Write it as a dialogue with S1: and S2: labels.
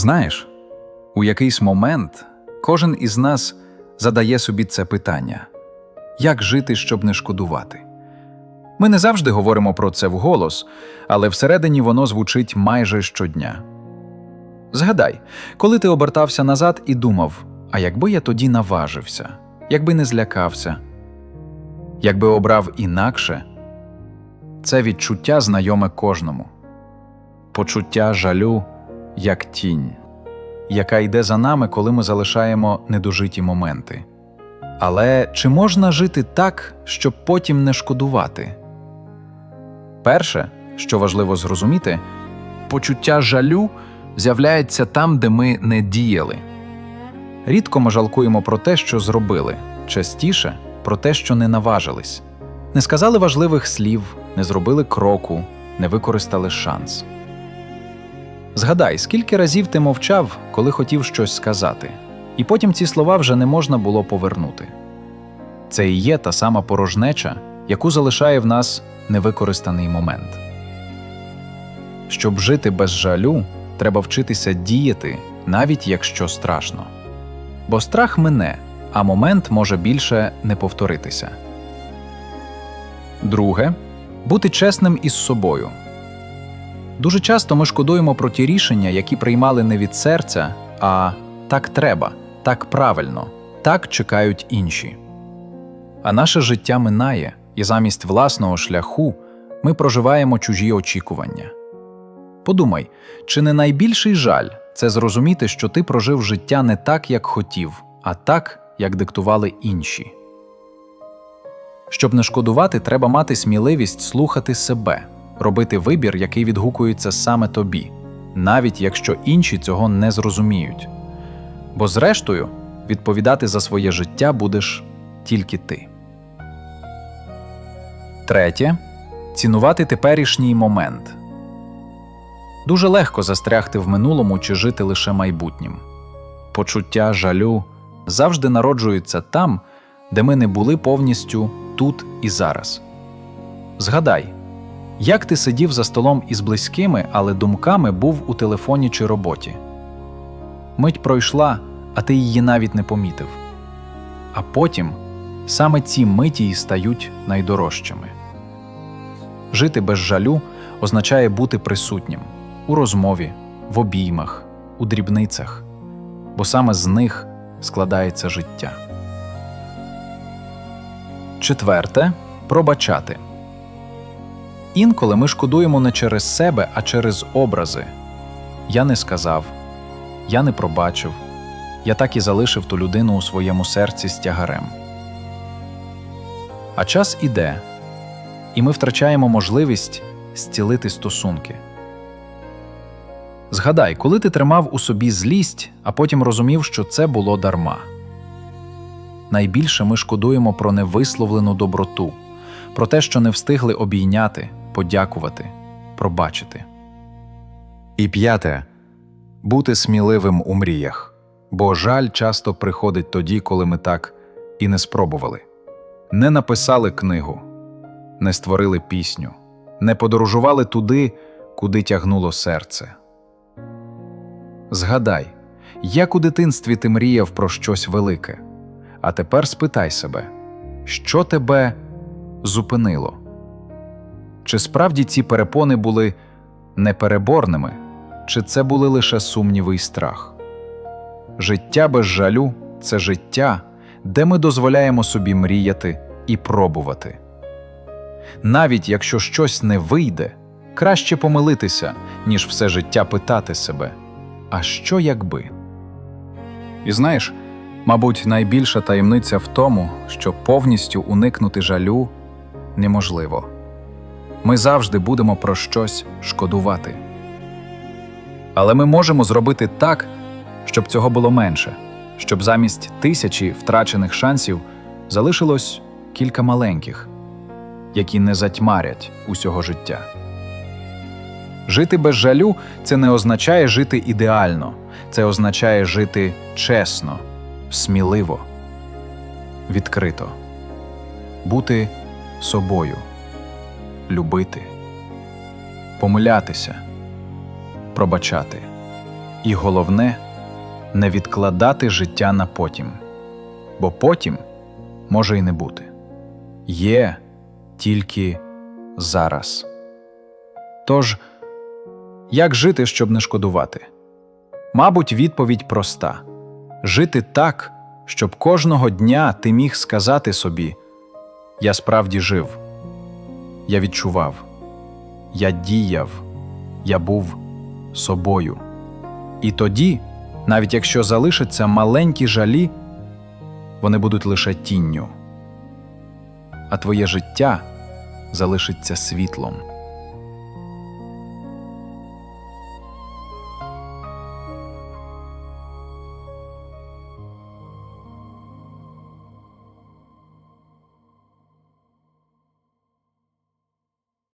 S1: Знаєш, у якийсь момент кожен із нас задає собі це питання: як жити, щоб не шкодувати? Ми не завжди говоримо про це вголос, але всередині воно звучить майже щодня. Згадай, коли ти обертався назад і думав, а якби я тоді наважився, якби не злякався, якби обрав інакше, це відчуття знайоме кожному. Почуття жалю як тінь, яка йде за нами, коли ми залишаємо недожиті моменти. Але чи можна жити так, щоб потім не шкодувати? Перше, що важливо зрозуміти, почуття жалю з'являється там, де ми не діяли. Рідко ми жалкуємо про те, що зробили, частіше про те, що не наважились, не сказали важливих слів, не зробили кроку, не використали шанс. Згадай, скільки разів ти мовчав, коли хотів щось сказати, і потім ці слова вже не можна було повернути. Це і є та сама порожнеча, яку залишає в нас невикористаний момент. Щоб жити без жалю, треба вчитися діяти, навіть якщо страшно. Бо страх мине, а момент може більше не повторитися. Друге бути чесним із собою. Дуже часто ми шкодуємо про ті рішення, які приймали не від серця, а так треба, так правильно, так чекають інші. А наше життя минає, і замість власного шляху ми проживаємо чужі очікування. Подумай, чи не найбільший жаль це зрозуміти, що ти прожив життя не так, як хотів, а так, як диктували інші. Щоб не шкодувати, треба мати сміливість слухати себе, робити вибір, який відгукується саме тобі, навіть якщо інші цього не зрозуміють. Бо, зрештою, відповідати за своє життя будеш тільки ти. Третє цінувати теперішній момент. Дуже легко застрягти в минулому чи жити лише майбутнім. Почуття жалю завжди народжуються там, де ми не були повністю тут і зараз. Згадай, як ти сидів за столом із близькими, але думками був у телефоні чи роботі. Мить пройшла, а ти її навіть не помітив. А потім саме ці миті й стають найдорожчими. Жити без жалю означає бути присутнім у розмові, в обіймах, у дрібницях, бо саме з них складається життя. Четверте пробачати. Інколи ми шкодуємо не через себе, а через образи. Я не сказав, я не пробачив, я так і залишив ту людину у своєму серці з тягарем. А час іде, і ми втрачаємо можливість зцілити стосунки. Згадай, коли ти тримав у собі злість, а потім розумів, що це було дарма. Найбільше ми шкодуємо про невисловлену доброту, про те, що не встигли обійняти, подякувати, пробачити. І п'яте бути сміливим у мріях, бо жаль часто приходить тоді, коли ми так і не спробували, не написали книгу, не створили пісню, не подорожували туди, куди тягнуло серце. Згадай, як у дитинстві ти мріяв про щось велике, а тепер спитай себе, що тебе зупинило? Чи справді ці перепони були непереборними, чи це були лише сумніви й страх? Життя без жалю це життя, де ми дозволяємо собі мріяти і пробувати. Навіть якщо щось не вийде, краще помилитися, ніж все життя питати себе. А що якби? І знаєш, мабуть, найбільша таємниця в тому, що повністю уникнути жалю неможливо. Ми завжди будемо про щось шкодувати. Але ми можемо зробити так, щоб цього було менше, щоб замість тисячі втрачених шансів залишилось кілька маленьких, які не затьмарять усього життя. Жити без жалю це не означає жити ідеально, це означає жити чесно, сміливо, відкрито, бути собою, любити, помилятися, пробачати. І головне не відкладати життя на потім, бо потім може й не бути. Є тільки зараз. Тож, як жити, щоб не шкодувати? Мабуть, відповідь проста жити так, щоб кожного дня ти міг сказати собі: Я справді жив, я відчував, я діяв, я був собою. І тоді, навіть якщо залишаться маленькі жалі, вони будуть лише тінню, а твоє життя залишиться світлом.